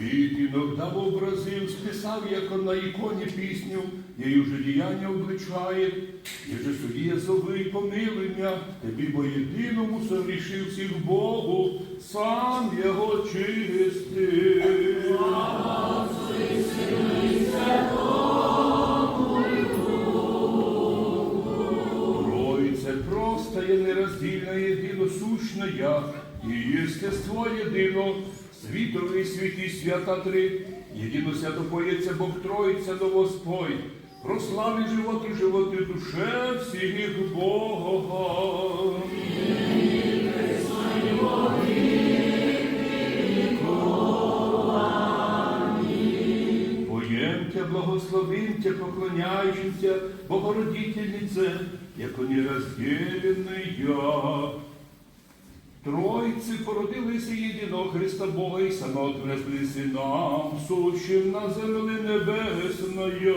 Давид иногда вообразил, списав, яко на иконе пісню, ей уже діяння обличає, і же судія зови помилуй мя, тобі бо єдиному согрішив всіх Богу, сам його чистив. Троице просто є нероздільна, єдиносущна і єстество єдино, світовий світ і свята три, єдино свято поється Бог Троїця до Господь, прослави живот і животи душе всіх Бога. Поємте, благословимте, поклоняющимся Богородительнице, яко неразделенный я. Тройці породилися єдиного Христа Бога і саме Сина, сущим на землі небесної.